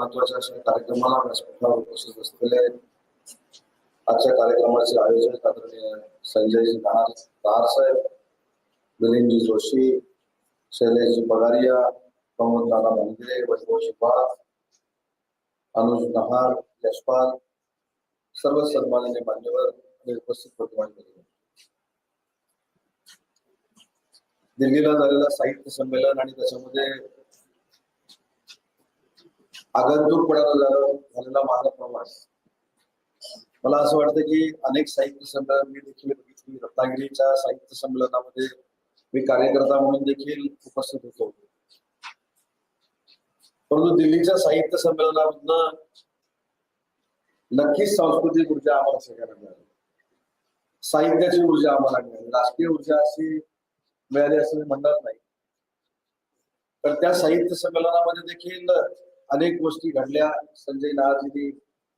महत्त्वाच्या अशा कार्यक्रमाला व्यासपीठावर उपस्थित असलेले आजच्या कार्यक्रमाचे आयोजक आदरणीय संजयजी दहार दहार साहेब मिलिंदजी जोशी शैलेशजी पगारिया प्रमोद नाना मंदिरे वैभवजी शिपाळ अनुज नहार यशपाल सर्व सन्माननीय मान्यवर आणि उपस्थित प्रतिमांडळी दिल्लीला झालेला साहित्य संमेलन आणि त्याच्यामध्ये आगंतुकपणानं झालेला माझा प्रवास. मला असं वाटतं की अनेक साहित्य संमेलन मी देखील बघितली. रत्नागिरीच्या साहित्य संमेलनामध्ये मी कार्यकर्ता म्हणून देखील उपस्थित होतो. परंतु दिल्लीच्या साहित्य संमेलनामधनं नक्कीच सांस्कृतिक ऊर्जा आम्हाला सगळ्यांना मिळाली. साहित्याची ऊर्जा आम्हाला मिळाली. राजकीय ऊर्जा अशी मिळाली असं मी म्हणणार नाही. तर त्या साहित्य संमेलनामध्ये देखील अनेक गोष्टी घडल्या. संजय नारजींनी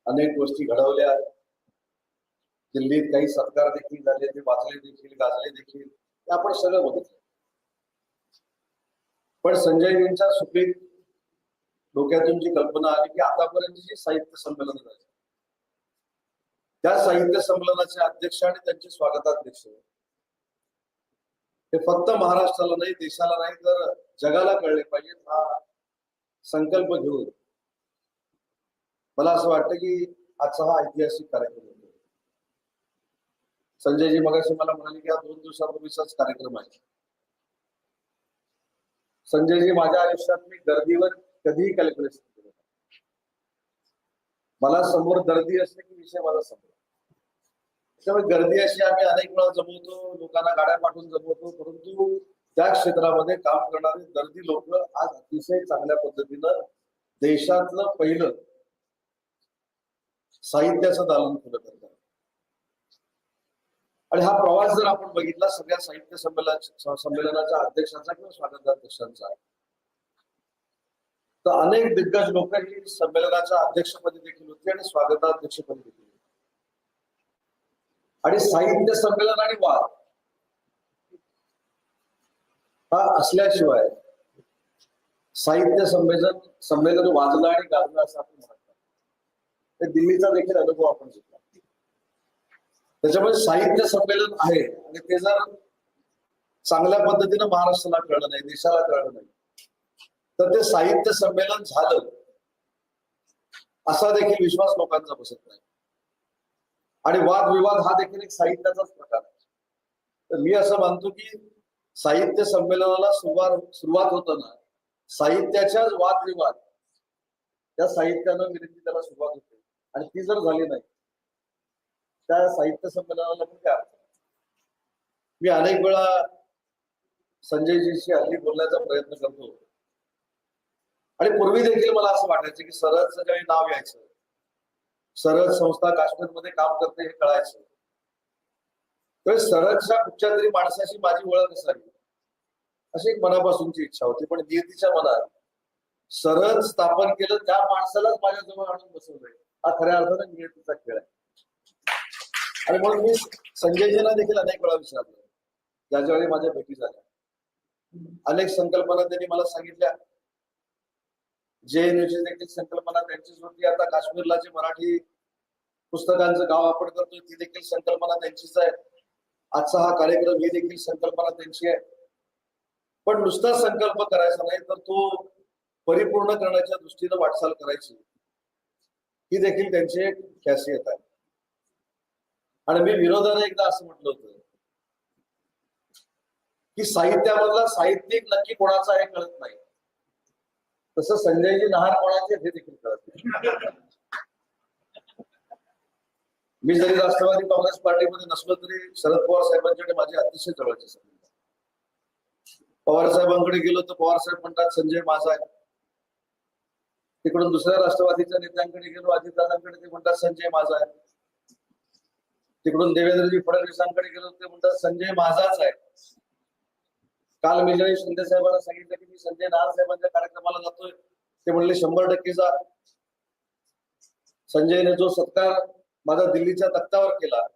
अनेक गोष्टी घडवल्या. दिल्लीत काही सत्कार देखील झाले ते वाचले देखील गाजले देखील ते आपण सगळं बघितलं. पण संजयजींच्या सुपीक डोक्यातून जी कल्पना आली की आतापर्यंत जी साहित्य संमेलन झाली. त्या साहित्य संमेलनाचे अध्यक्ष आणि त्यांचे स्वागताध्यक्ष. हे फक्त महाराष्ट्राला नाही देशाला नाही तर जगाला कळले पाहिजेत हा संकल्प घेऊन. मला असं वाटतं की आजचा हा ऐतिहासिक कार्यक्रम होतो. संजयजी मगाशी मला म्हणाले की हा दोन दिवसापूर्वीचाच कार्यक्रम आहे. संजयजी माझ्या आयुष्यात मी गर्दीवर कधीही कॅल्क्युलेशन केलं मला समोर गर्दी असते की विषय मला समोर. त्यामुळे गर्दी अशी आम्ही अनेक वेळा जमवतो लोकांना गाड्या पाठवून जमवतो परंतु त्या क्षेत्रामध्ये काम करणारे दर्दी लोक आज अतिशय चांगल्या पद्धतीनं देशातलं पहिलं साहित्याचं दालन खुलं करतात. आणि हा प्रवास जर आपण बघितला सगळ्या साहित्य संमेलन संमेलनाच्या अध्यक्षांचा किंवा स्वागताध्यक्षांचा. तर अनेक दिग्गज लोक ही संमेलनाच्या अध्यक्षपदी देखील होती आणि स्वागताध्यक्षपदी देखील होती. आणि साहित्य संमेलन आणि वाद हा असल्याशिवाय साहित्य संमेलन संमेलन वाजलं आणि गाजलं असं आपण म्हणतो ते दिल्लीचा देखील अनुभव आपण घेतला. त्याच्यामुळे साहित्य संमेलन आहे आणि ते जर चांगल्या पद्धतीनं महाराष्ट्राला कळलं नाही देशाला कळलं नाही तर ते साहित्य संमेलन झालं असा देखील विश्वास लोकांचा बसत नाही. आणि वादविवाद हा देखील एक साहित्याचाच प्रकार आहे. तर मी असं मानतो की साहित्य संमेलनाला सुरुवात सुरुवात होताना साहित्याच्याच वादविवाद त्या साहित्यानं विनंती त्याला सुरुवात होते. आणि ती जर झाली नाही त्या साहित्य संमेलनाला पण काय अर्थ मी अनेक वेळा संजयजीशी हल्ली बोलण्याचा प्रयत्न करतो. आणि पूर्वी देखील मला असं वाटायचं की सरहदचं काही नाव यायचं सरळ संस्था काश्मीरमध्ये काम करते हे कळायचं. तर सरळच्या कुठच्या तरी माणसाशी माझी ओळख असावी. अशी एक मनापासूनची इच्छा होती. पण नियतीच्या मनात सरळ स्थापन केलं त्या माणसालाच माझ्याजवळ आणून बसवलंय. हा खऱ्या अर्थानं नियतीचा खेळ आहे. आणि म्हणून मी संजयजींना देखील अनेक वेळा विचारलं. ज्याच्या वेळी माझ्या भेटी झाल्या. अनेक संकल्पना त्यांनी मला सांगितल्या. जे देखील संकल्पना त्यांचीच होती. आता काश्मीरला जे मराठी पुस्तकांचं गाव आपण करतोय ती देखील संकल्पना त्यांचीच आहे आजचा हा कार्यक्रम ही देखील संकल्पना त्यांची आहे. पण नुसता संकल्प करायचा नाही तर तो परिपूर्ण करण्याच्या दृष्टीनं वाटचाल करायची. ही देखील त्यांची एक खासियत आहे. आणि मी विरोधाने एकदा असं म्हटलं होतं की साहित्यामधला साहित्यिक नक्की कोणाचा हे कळत नाही. तसं संजयजी नहार कोणाचे हे देखील कळत नाही. मी जरी राष्ट्रवादी काँग्रेस पार्टीमध्ये नसलो तरी शरद पवार साहेबांच्याकडे माझे अतिशय जवळचे संबंध पवार साहेबांकडे गेलो तर पवार साहेब म्हणतात संजय माझा आहे. तिकडून दुसऱ्या राष्ट्रवादीच्या नेत्यांकडे गेलो अजितदादांकडे ते म्हणतात संजय माझा आहे. तिकडून देवेंद्रजी फडणवीसांकडे गेलो ते म्हणतात संजय माझाच आहे. काल मी ज्यावेळी शिंदे साहेबांना सांगितलं की मी संजय नार साहेबांच्या कार्यक्रमाला जातोय ते म्हणले शंभर टक्के जा संजयने जो सत्कार माझा दिल्लीच्या तख्तावर केला.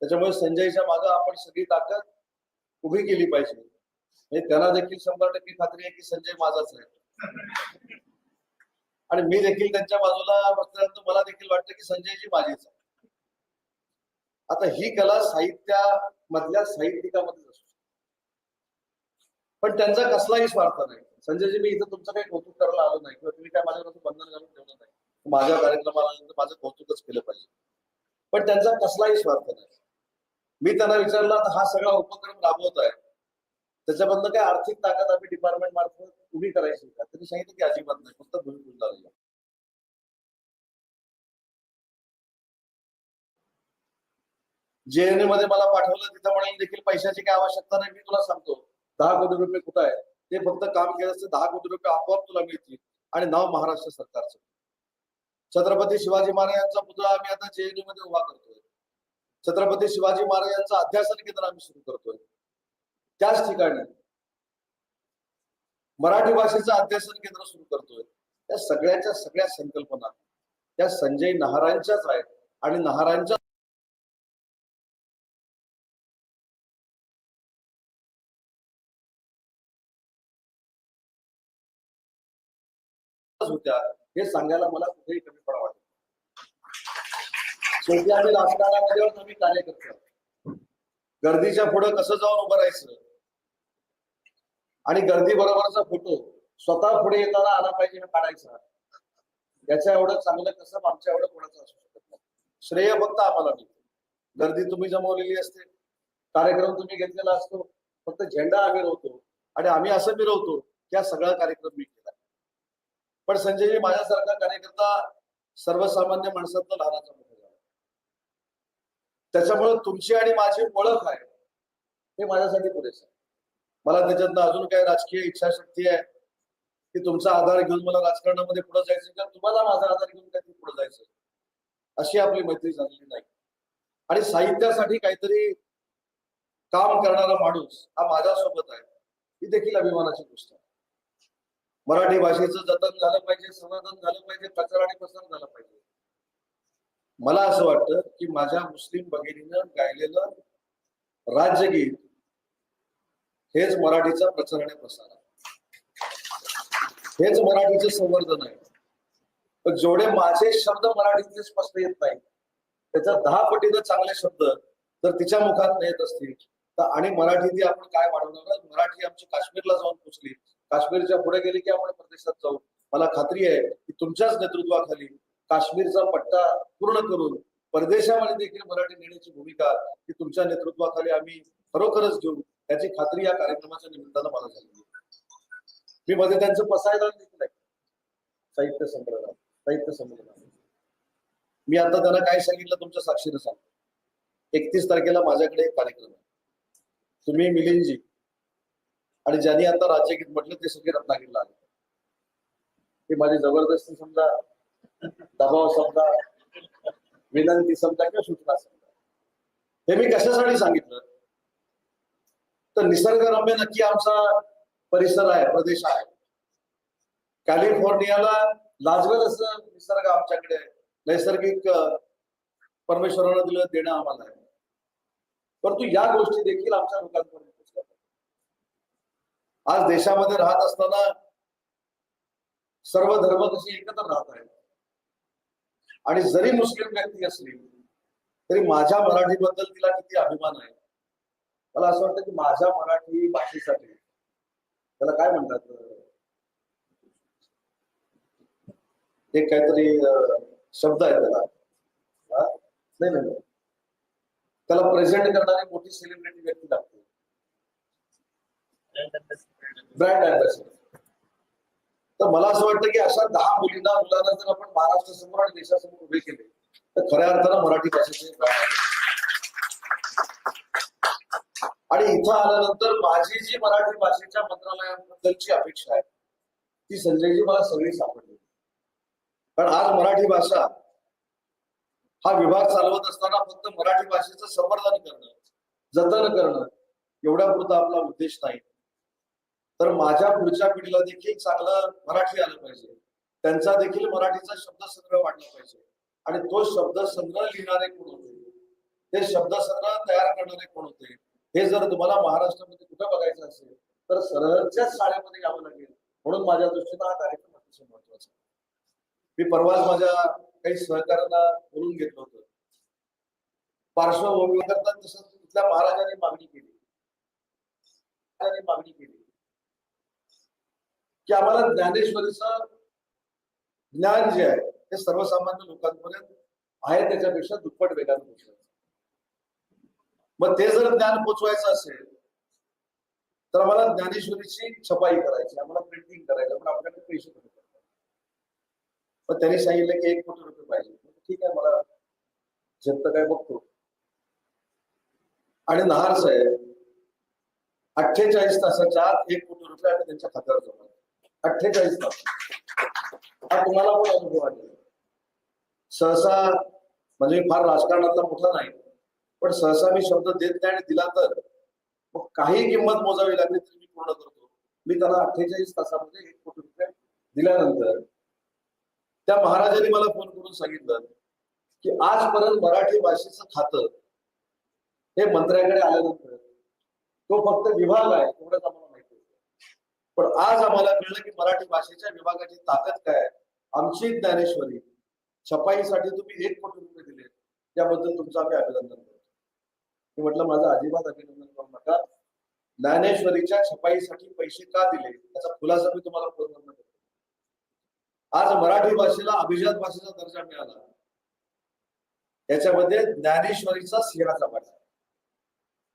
त्याच्यामुळे संजयच्या मागे आपण सगळी ताकद उभी केली पाहिजे. म्हणजे हे त्यांना देखील शंभर टक्के खात्री आहे की संजय माझाच आहे. आणि मी देखील त्यांच्या बाजूला बसल्यानंतर मला देखील वाटतं की संजयजी माझीच आहे. आता ही कला साहित्यामधल्या साहित्यिकामध्येच असू पण त्यांचा कसलाही स्वार्थ नाही. संजयजी मी इथं तुमचं काही कौतुक करायला आलो नाही किंवा तुम्ही काय माझ्यावर बंधन घालून ठेवलं नाही. माझ्या कार्यक्रमाला माझं कौतुकच केलं पाहिजे. पण त्यांचा कसलाही स्वार्थ नाही. मी त्यांना विचारला हा सगळा उपक्रम राबवत आहे. त्याच्यामधनं काय आर्थिक ताकद आम्ही डिपार्टमेंट मार्फत उभी करायची का? त्यांनी सांगितलं की अजिबात नाही फक्त भूमिपूजन झालेलं जेएनए मध्ये मला पाठवलं तिथं म्हणाले देखील पैशाची काय आवश्यकता नाही मी तुला सांगतो. दहा कोटी रुपये कुठं आहे ते फक्त काम केलं असते दहा कोटी रुपये आपोआप तुला मिळतील. आणि नाव महाराष्ट्र सरकारचं. छत्रपती शिवाजी महाराजांचा पुतळा आम्ही आता जेएनयू मध्ये उभा करतोय. छत्रपती शिवाजी महाराजांचं अध्यासन केंद्र आम्ही सुरू करतोय. त्याच ठिकाणी मराठी भाषेचं अध्यासन केंद्र सुरू करतोय. त्या सगळ्याच्या सगळ्या संकल्पना त्या संजय नहारांच्याच आहेत आणि नहारांच्या होत्या. हे सांगायला मला कुठेही कमी पडा वाटत शेवटी आम्ही राजकारणामध्ये आम्ही कार्यकर्ते गर्दीच्या पुढे कसं जाऊन उभं राहायचं? आणि गर्दी बरोबरचा फोटो स्वतः पुढे येताना आला पाहिजे हे काढायचा. याच्या एवढं चांगलं कसं आमच्या एवढं कोणाचं असू शकत नाही. श्रेय फक्त आम्हाला मिळतो. गर्दी तुम्ही जमवलेली असते. कार्यक्रम तुम्ही घेतलेला असतो. फक्त झेंडा आम्ही रोवतो. आणि आम्ही असं मिरवतो की हा सगळा कार्यक्रम मी पण संजयजी माझ्यासारखा कार्यकर्ता सर्वसामान्य माणसातलं लहानाचा मोठा झाला. त्याच्यामुळे तुमची आणि माझी ओळख आहे हे माझ्यासाठी पुरेसं आहे. मला त्याच्यातनं अजून काय राजकीय इच्छाशक्ती आहे की तुमचा आधार घेऊन मला राजकारणामध्ये पुढे जायचं का तुम्हाला माझा आधार घेऊन काहीतरी पुढे जायचं अशी आपली मैत्री झालेली नाही. आणि साहित्यासाठी काहीतरी काम करणारा माणूस हा माझ्यासोबत आहे ही देखील अभिमानाची गोष्ट आहे. मराठी भाषेचं जतन झालं पाहिजे संवर्धन झालं पाहिजे प्रचार आणि प्रसार झाला पाहिजे. मला असं वाटतं की माझ्या मुस्लिम भगिनीनं गायलेलं राज्यगीत हेच मराठीचा प्रचार आणि प्रसार आहे. हेच मराठीचं संवर्धन आहे. पण जेवढे माझे शब्द मराठीतले स्पष्ट येत नाही त्याच्या दहा पटीनं चांगले शब्द जर तिच्या मुखात येत असतील तर आणि मराठी ती आपण काय वाढवणार? मराठी आमची काश्मीरला जाऊन पोचली. काश्मीरच्या पुढे गेले की आपण प्रदेशात जाऊ. मला खात्री आहे की तुमच्याच नेतृत्वाखाली काश्मीरचा पट्टा पूर्ण करून परदेशामध्ये देखील मराठी नेण्याची भूमिका ही तुमच्या नेतृत्वाखाली आम्ही खरोखरच घेऊ याची खात्री या कार्यक्रमाच्या निमित्तानं मला झाली. मी मध्ये त्यांचं पसायदान देखील आहे साहित्य संग्रह साहित्य संग्रह मी आता त्यांना काय सांगितलं तुमच्या साक्षीनं सांगतो. एकतीस तारखेला माझ्याकडे एक कार्यक्रम आहे. तुम्ही मिलिंदजी आणि ज्यांनी आता राज्यगीत म्हटलं ते सगळे रत्नागिरीला आले. ते माझी जबरदस्ती समजा दबाव समजा विनंती समजा किंवा सूचना समजा. हे मी कशासाठी सांगितलं? तर निसर्गरम्य नक्की आमचा परिसर आहे प्रदेश आहे. कॅलिफोर्नियाला लाजवेल असं निसर्ग आमच्याकडे नैसर्गिक अं, परमेश्वरानं दिलं देणं आम्हाला आहे. परंतु या गोष्टी देखील आमच्या लोकांपर्यंत आज देशामध्ये राहत असताना सर्व धर्म कशी एकत्र राहत आहेत? आणि जरी मुस्लिम व्यक्ती असली तरी माझ्या मराठीबद्दल तिला किती अभिमान आहे? मला असं वाटतं की माझ्या मराठी भाषेसाठी त्याला काय म्हणतात? एक काहीतरी शब्द आहे त्याला. नाही नाही. त्याला प्रेझेंट करणारी मोठी सेलिब्रिटी व्यक्ती लागते. ब्रँड अँबॅसिडर तर मला असं वाटतं की अशा दहा मुलींना मुलांना जर आपण महाराष्ट्रासमोर आणि देशासमोर उभे केले तर खऱ्या अर्थानं मराठी भाषेचे आणि इथं आल्यानंतर माझी जी मराठी भाषेच्या मंत्रालयाबद्दलची अपेक्षा आहे ती संजयजी मला सगळी सापडली. कारण आज मराठी भाषा हा विभाग चालवत असताना फक्त मराठी भाषेचं संवर्धन करणं जतन करणं एवढ्या पुरता आपला उद्देश नाही. तर माझ्या पुढच्या पिढीला देखील चांगलं मराठी आलं पाहिजे. त्यांचा देखील मराठीचा शब्दसंग्रह वाढला पाहिजे. आणि तो शब्दसंग्रह लिहिणारे कोण होते? ते शब्दसंग्रह तयार करणारे कोण होते? हे जर तुम्हाला महाराष्ट्रामध्ये कुठं बघायचं असेल तर सरळच्याच शाळेमध्ये यावं लागेल. म्हणून माझ्या दृष्टीनं हा कार्यक्रम अतिशय महत्त्वाचा मी परवाच माझ्या काही सहकार्यांना बोलून घेतलं होतं. पार्श्वभूमी करता तसं तिथल्या महाराजांनी मागणी केली. महाराजांनी मागणी केली. की आम्हाला ज्ञानेश्वरीचं ज्ञान जे आहे ते सर्वसामान्य लोकांपर्यंत आहे त्याच्यापेक्षा दुप्पट वेगाने पोहोचवायचं मग ते जर ज्ञान पोचवायचं असेल तर आम्हाला ज्ञानेश्वरीची छपाई करायची आम्हाला प्रिंटिंग करायचं पण आपल्याकडे पैसे कमी पण त्यांनी सांगितलं की एक कोटी रुपये पाहिजे. ठीक आहे मला जप्त काय बघतो. आणि नहार साहेब अठ्ठेचाळीस तासाच्या आत एक कोटी रुपये आम्ही त्यांच्या खात्यावर जमा अठ्ठेचाळीस तास. हा तुम्हाला पण अनुभव आलेला सहसा म्हणजे फार राजकारणातला मोठा नाही पण सहसा मी शब्द देत नाही आणि दिला तर मग काही किंमत मोजावी लागली तरी मी पूर्ण करतो. मी त्याला अठ्ठेचाळीस तासामध्ये एक कोटी रुपये दिल्यानंतर त्या महाराजांनी मला फोन करून सांगितलं की आजपर्यंत मराठी भाषेचं खातं हे मंत्र्याकडे आल्यानंतर तो फक्त विभाग आहे एवढंच आम्हाला पण आज आम्हाला कळलं की मराठी भाषेच्या विभागाची ताकद काय आमची ज्ञानेश्वरी छपाईसाठी तुम्ही एक कोटी रुपये दिले. त्याबद्दल तुमचं आम्ही अभिनंदन करतो. मी म्हटलं माझं अजिबात अभिनंदन करू नका. ज्ञानेश्वरीच्या छपाईसाठी पैसे का दिले? त्याचा खुलासा मी तुम्हाला पूर्ण करतो. आज मराठी भाषेला अभिजात भाषेचा दर्जा मिळाला. याच्यामध्ये ज्ञानेश्वरीचा सिंहाचा वाटा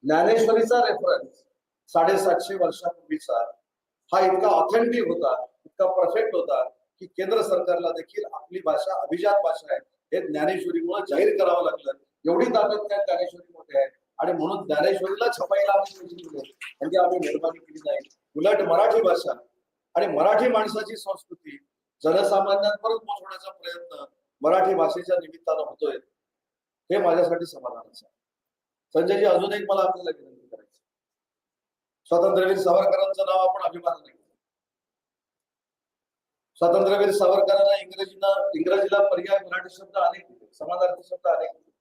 ज्ञानेश्वरीचा रेफरन्स साडेसातशे वर्षापूर्वीचा हा इतका ऑथेंटिक होता इतका परफेक्ट होता की केंद्र सरकारला देखील आपली भाषा अभिजात भाषा आहे हे ज्ञानेश्वरीमुळे जाहीर करावं लागलं. एवढी ताकद त्या ज्ञानेश्वरीमध्ये आहे. आणि म्हणून ज्ञानेश्वरीला छपाईला म्हणजे आम्ही निर्माण केली नाही. उलट मराठी भाषा आणि मराठी माणसाची संस्कृती जनसामान्यांपर्यंत पोहोचवण्याचा प्रयत्न मराठी भाषेच्या निमित्तानं होतोय हे माझ्यासाठी समाधानाचं आहे. संजयजी अजून एक मला आपल्याला स्वातंत्र्यवीर सावरकरांचं नाव आपण अभिमानाने स्वातंत्र्यवीर सावरकरांना इंग्रजीना इंग्रजीला पर्याय मराठी शब्द अनेक होते समानार्थी शब्द अनेक होते.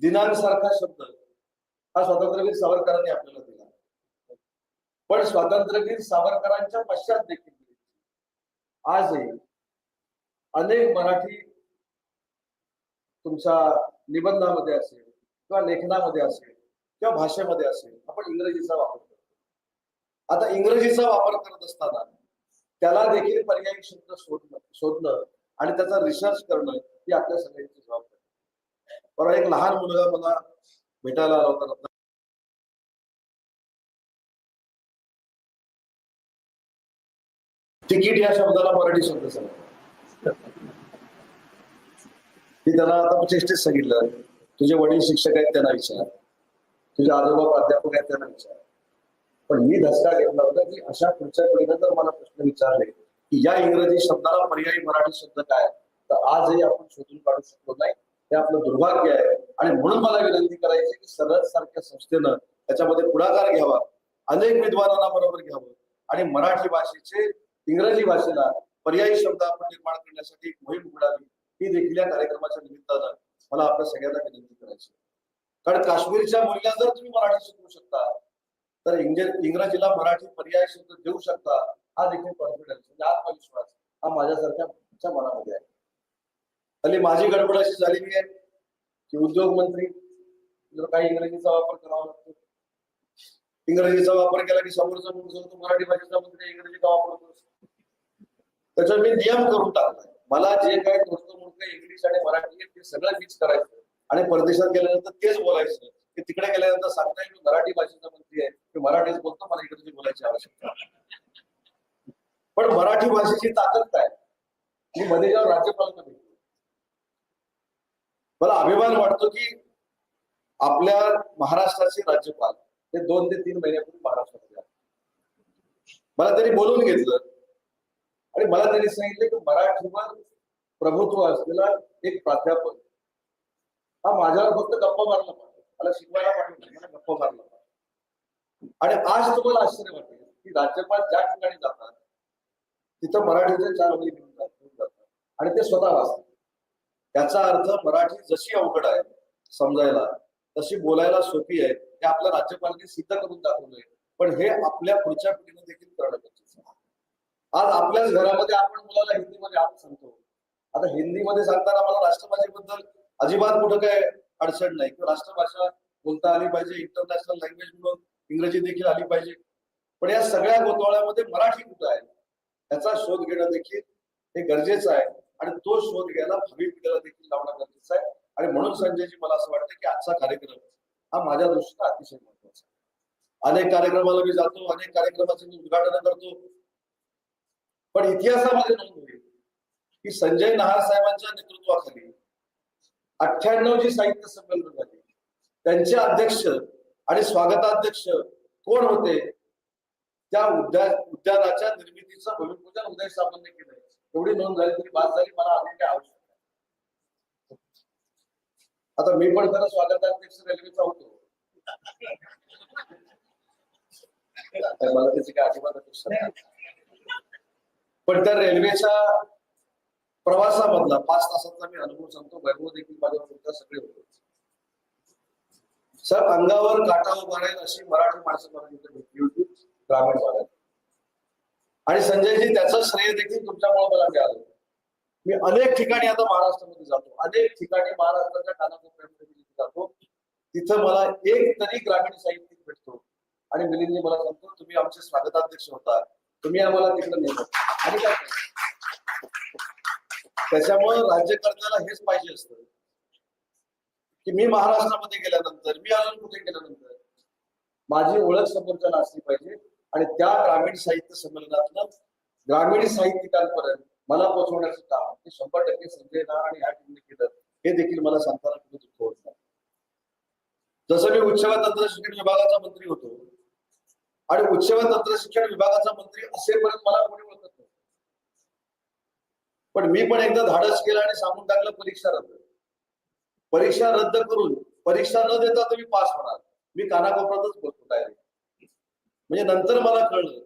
दिनांक सारखा शब्द हा स्वातंत्र्यवीर सावरकरांनी आपल्याला दिला. पण स्वातंत्र्यवीर सावरकरांच्या पश्चात देखील आजही अनेक मराठी तुमच्या निबंधामध्ये असेल किंवा लेखनामध्ये असेल किंवा भाषेमध्ये असेल आपण इंग्रजीचा वापर आता इंग्रजीचा वापर करत असताना त्याला देखील पर्यायी शब्द शोधणं शोधणं आणि त्याचा रिसर्च करणं ही आपल्या सगळ्यांची जबाबदारी. परवा एक लहान मुलगा मला भेटायला आला होता. तिकीट या शब्दाला मराठी शब्द सांग मी त्याला आता चेष्टेत सांगितलं तुझे वडील शिक्षक आहेत त्यांना विचार. तुझे आजोबा प्राध्यापक आहेत त्यांना विचार. पण मी धसका घेतला होता की अशा पुढच्या पिढीनं जर मला प्रश्न विचारले की या इंग्रजी शब्दाला पर्यायी मराठी शब्द काय? तर आजही आपण शोधून काढू शकलो नाही. हे आपलं दुर्भाग्य आहे. आणि म्हणून मला विनंती करायची की सरळ सारख्या संस्थेनं त्याच्यामध्ये पुढाकार घ्यावा. अनेक विद्वानांना बरोबर घ्यावं. आणि मराठी भाषेचे इंग्रजी भाषेला पर्यायी शब्द आपण निर्माण करण्यासाठी एक मोहीम उघडावी. ही देखील या कार्यक्रमाच्या निमित्तानं मला आपल्या सगळ्यांना विनंती करायची कारण काश्मीरच्या मुलीला जर तुम्ही मराठी शिकवू शकता तर इंग्रजीला मराठी पर्याय शब्द देऊ शकता हा देखील कॉन्फिडन्स म्हणजे आत्मविश्वास हा माझ्यासारख्या मनामध्ये आहे. हल्ली माझी गडबड अशी झालेली आहे की उद्योग मंत्री जर काही इंग्रजीचा वापर करावा लागतो. इंग्रजीचा वापर केला की समोरचा म्हणून सांगतो मराठी भाषेचा मंत्री इंग्रजीचा वापर करतो त्याच्यावर मी नियम करून टाकलाय. मला जे काय दोस्त म्हणून इंग्लिश आणि मराठी ते सगळं मिक्स करायचं. आणि परदेशात गेल्यानंतर तेच बोलायचं. की तिकडे गेल्यानंतर सांगता येईल मी मराठी भाषेचा मंत्री आहे. मी मराठीच बोलतो मला इकडे बोलायची आवश्यकता पण मराठी भाषेची ताकद काय? मी मध्ये जेव्हा राज्यपालांना भेटतो मला अभिमान वाटतो की आपल्या महाराष्ट्राचे राज्यपाल हे दोन ते तीन महिन्यापूर्वी महाराष्ट्रात मला त्यांनी बोलून घेतलं. आणि मला त्यांनी सांगितलं की मराठीवर प्रभुत्व असलेला एक प्राध्यापक हा माझ्यावर फक्त गप्पा मारला मला शिकवायला पाठवलं मला गप्पा मारला आणि आज तुम्हाला आश्चर्य वाटेल की राज्यपाल ज्या ठिकाणी जातात तिथं मराठीचे चार मुली घेऊन जातात आणि ते स्वतः वाचतात. त्याचा अर्थ मराठी जशी अवघड आहे समजायला तशी बोलायला सोपी आहे हे आपल्या राज्यपालांनी सिद्ध करून दाखवलंय पण हे आपल्या पुढच्या पिढीने देखील करणं गरजेचं आज आपल्याच घरामध्ये आपण मुलाला हिंदीमध्ये आपण सांगतो. आता हिंदीमध्ये सांगताना मला राष्ट्रभाषेबद्दल अजिबात कुठं काय अडचण नाही. किंवा राष्ट्रभाषा बोलता आली पाहिजे इंटरनॅशनल लँग्वेज म्हणून इंग्रजी देखील आली पाहिजे. पण या सगळ्या गोंधळामध्ये मराठी कुठं आहे? याचा शोध घेणं देखील हे गरजेचं आहे. आणि तो शोध घ्यायला भावी पिढीला देखील लावणं गरजेचं आहे. आणि म्हणून संजयजी मला असं वाटतं की आजचा कार्यक्रम हा माझ्या दृष्टीने अतिशय महत्त्वाचा आहे. अनेक कार्यक्रमाला मी जातो अनेक कार्यक्रमाचे मी उद्घाटन करतो. पण इतिहासामध्ये नोंद होईल की संजय नहार साहेबांच्या नेतृत्वाखाली अठ्ठ्याण्णव जी साहित्य संमेलन झाली त्यांचे अध्यक्ष आणि स्वागताध्यक्ष कोण होते? त्या उद्या उद्यानाच्या निर्मितीचं भूमिपूजन उदय सामंतने केलंय. एवढी नोंद झाली तरी बाद झाली मला अजून काय आवश्यक नाही. आता मी पण खरं स्वागताध्यक्ष रेल्वेचा होतो. मला त्याची काय अजिबात अपेक्षा पण त्या रेल्वेच्या प्रवासामधला पाच तासातला मी अनुभव सांगतो. वैभव देखील माझ्या बरोबर सगळे होते. सर अंगावर काटा उभा राहील अशी मराठी माणसं मला तिथे भेटली होती ग्रामीण भागात. आणि संजयजी त्याचं श्रेय देखील तुमच्यामुळे मला मिळालं. मी अनेक ठिकाणी आता महाराष्ट्रामध्ये जातो. अनेक ठिकाणी महाराष्ट्राच्या कानाकोपऱ्यामध्ये जातो. तिथं मला एक तरी ग्रामीण साहित्यिक भेटतो. आणि मिलिंदजी मला सांगतो तुम्ही आमचे स्वागताध्यक्ष होता. तुम्ही आम्हाला तिकडे नेतो. आणि काय? त्याच्यामुळे राज्यकर्त्याला हेच पाहिजे असत. की मी महाराष्ट्रामध्ये गेल्यानंतर मी अजून कुठे गेल्यानंतर माझी ओळख समोरच्याला असली पाहिजे. आणि त्या ग्रामीण साहित्य संमेलनातलं ग्रामीण साहित्यिकांपर्यंत मला पोहोचवण्याचं काम हे शंभर टक्के संजय नार आणि ह्या टीमने केलं हे देखील मला सांगताना कुठे दुःख होत नाही. जसं मी उच्च व तंत्र शिक्षण विभागाचा मंत्री होतो आणि उच्च व तंत्र शिक्षण विभागाचा मंत्री असेपर्यंत मला कोणी पण मी पण एकदा धाडस केलं आणि सांगून टाकलं परीक्षा रद्द परीक्षा रद्द करून परीक्षा न देता तुम्ही पास होणार. मी कानाकोपऱ्यातच बोलतो डायरेक्ट म्हणजे नंतर मला कळलं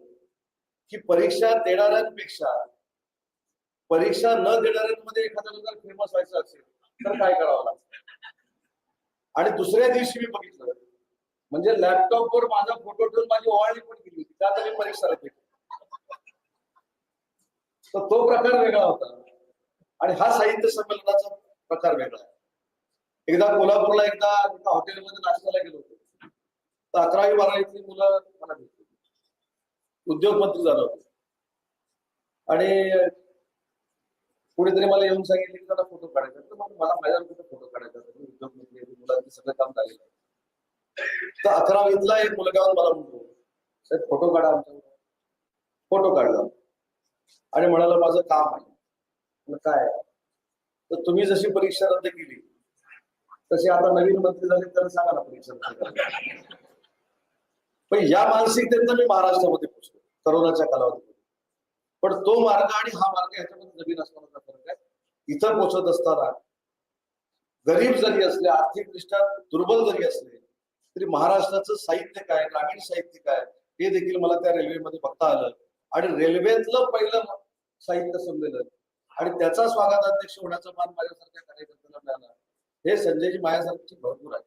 की परीक्षा देणाऱ्यांपेक्षा परीक्षा न देणाऱ्यांमध्ये एखाद्याला जर फेमस व्हायचं असेल तर काय करावं लागतं? आणि दुसऱ्या दिवशी मी बघितलं म्हणजे लॅपटॉपवर माझा फोटो ठेवून माझी ओवाळणी पण केली होती. त्यात मी परीक्षा रद्द तर तो प्रकार वेगळा होता. आणि हा साहित्य संमेलनाचा प्रकार वेगळा आहे. एकदा कोल्हापूरला एकदा एका हॉटेलमध्ये नाश्त्याला गेलो होतो. तर अकरावी बारावीतली मुलं मला भेटली. उद्योगमंत्री झालं होतं. आणि कुणीतरी मला येऊन सांगितले की त्याला फोटो काढायचा तर मग मला माझ्यावर कुठे फोटो काढायचा तर उद्योगमंत्री मुलांचं सगळं काम झालेलं आहे. तर अकरावीतला एक मुलगा मला म्हणतो साहेब फोटो काढा आमच्या फोटो काढला आणि म्हणाला माझं काम आहे. काय तर तुम्ही जशी परीक्षा रद्द केली तसे आता नवीन मंत्री झाले तर सांगा ना परीक्षा रद्द पण या मानसिकतेतनं मी महाराष्ट्रामध्ये पोहोचलो करोनाच्या कालावधीमध्ये. पण तो मार्ग आणि हा मार्ग याच्यामध्ये नवीन असताना फरक आहे. इथं पोहोचत असताना गरीब जरी असले आर्थिकदृष्ट्या दुर्बल जरी असले तरी महाराष्ट्राचं साहित्य काय ग्रामीण साहित्य काय हे देखील मला त्या रेल्वेमध्ये बघता आलं. आणि रेल्वेतलं पहिलं साहित्य संमेलन आणि त्याचा स्वागताध्यक्ष होण्याचा मान माझ्यासारख्या कार्यकर्त्याला मिळाला. हे संजयजी माझ्यासारखी भरपूर आहे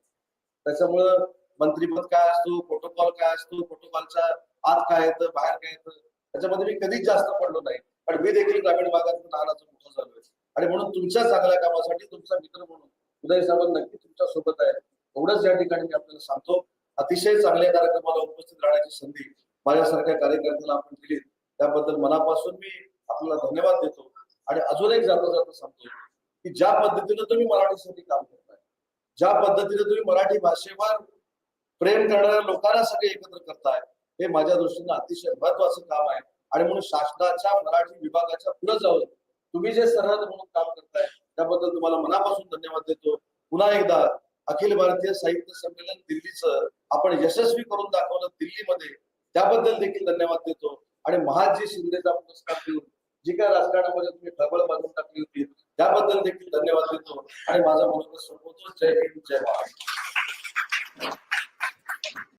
त्याच्यामुळं मंत्रीपद काय असतो प्रोटोकॉल काय असतो प्रोटोकॉलच्या आत काय येतं बाहेर काय येतं त्याच्यामध्ये मी कधीच जास्त पडलो नाही. पण मी देखील ग्रामीण भागात लहानाचं मोठं झालोय आणि म्हणून तुमच्या चांगल्या कामासाठी तुमचा मित्र म्हणून उदय सावंत नक्की तुमच्यासोबत आहे. एवढंच या ठिकाणी मी आपल्याला सांगतो. अतिशय चांगल्या कार्यक्रमाला उपस्थित राहण्याची संधी माझ्यासारख्या कार्यकर्त्याला आपण दिली. त्याबद्दल मनापासून मी आपल्याला धन्यवाद देतो. आणि अजून एक जाता जाता सांगतो की ज्या पद्धतीनं तुम्ही मराठीसाठी काम करताय ज्या पद्धतीने तुम्ही मराठी भाषेवर प्रेम करणाऱ्या लोकांना सगळे एकत्र करताय हे माझ्या दृष्टीनं अतिशय महत्वाचं काम आहे. आणि म्हणून शासनाच्या मराठी विभागाच्या पुढे जाऊन तुम्ही जे सरहद म्हणून काम करताय त्याबद्दल तुम्हाला मनापासून धन्यवाद देतो. पुन्हा एकदा अखिल भारतीय साहित्य संमेलन दिल्लीचं आपण यशस्वी करून दाखवलं दिल्लीमध्ये त्याबद्दल देखील धन्यवाद देतो. आणि महाजी शिंदेचा पुरस्कार देऊन जी काय राजकारणामध्ये तुम्ही खळबळ बांधून टाकली होती त्याबद्दल देखील धन्यवाद देतो. आणि माझा मनोगत संपवतो जय हिंद जय महाराष्ट्र.